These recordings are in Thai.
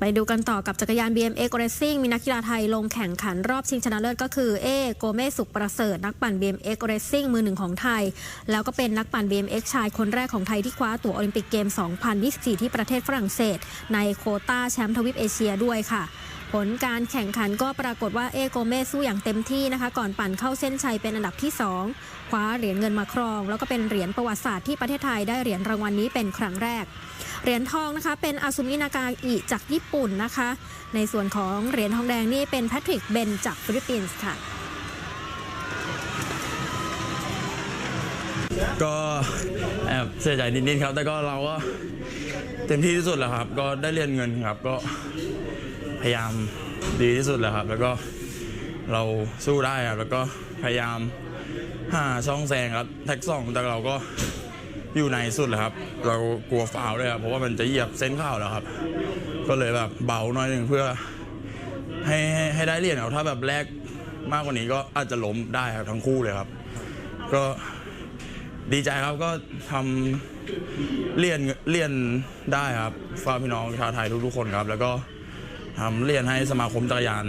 ไปดูกันต่อกับจักรยาน BMX Racing มีนักกีฬาไทยลงแข่งขันรอบชิงชนะเลิศก็คือ เอโกเมสุขประเสริฐ นักปั่น BMX Racing มือหนึ่งของไทย แล้วก็เป็นนักปั่น BMX ชายคนแรกของไทยที่คว้าตั๋วโอลิมปิกเกม 2024 ที่ประเทศฝรั่งเศส ในโคต้าแชมป์ทวีปเอเชียด้วยค่ะผลการแข่งขันก็ปรากฏว่าเอโกเมสู้อย่างเต็มที่นะคะ ก่อนปั่นเข้าเส้นชัยเป็นอันดับที่ 2 คว้าเหรียญเงินมาครอง แล้วก็เป็นเหรียญประวัติศาสตร์ที่ประเทศไทยได้เหรียญรางวัลนี้เป็นครั้งแรก เหรียญทองนะคะ เป็นอาซุมินากาอิจากญี่ปุ่นนะคะ ในส่วนของเหรียญทองแดงนี่เป็นแพทริกเบนจากฟิลิปปินส์ค่ะก็ อบเสียใจนิดๆครับ แต่ก็เราก็เต็มที่ที่สุดแล้วครับ ก็ได้เรียนเงินครับ ก็พยายามดีที่สุดแล้วครับ แล้วก็เราสู้ได้ครับ แล้วก็พยายามหาช่องแซงครับ แท็กสองแต่เราก็อยู่ในสุดเลยครับ เรากลัวฟาวล์ด้วยครับ เพราะว่ามันจะเหยียบเส้นข้าวแล้วครับ ก็เลยแบบเบาหน่อยหนึ่งเพื่อให้ให้ได้เหรียญครับถ้าแบบแรกมากกว่านี้ก็อาจจะล้มได้ครับทั้งคู่เลยครับ ก็ ดีใจครับก็ทำเรียนเรียนได้ครับฝากพี่น้องชาวไทยทุกๆคนครับ แล้วก็ทำเรียนให้สมาคมจักรยาน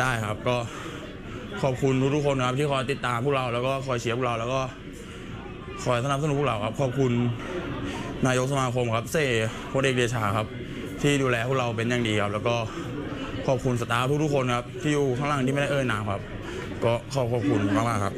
ได้ครับ ก็ขอบคุณทุกๆคนครับที่คอยติดตามพวกเราแล้วก็คอยเชียร์พวกเราแล้วก็คอยสนับสนุนพวกเราครับ ขอบคุณนายกสมาคมครับเซ่พลเอกเดชาครับ ที่ดูแลพวกเราเป็นอย่างดีครับ แล้วก็ขอบคุณสตาฟทุกๆคนครับที่อยู่ข้างล่างที่ไม่ได้เอ่ยนามครับ ก็ขอขอบคุณมากๆครับ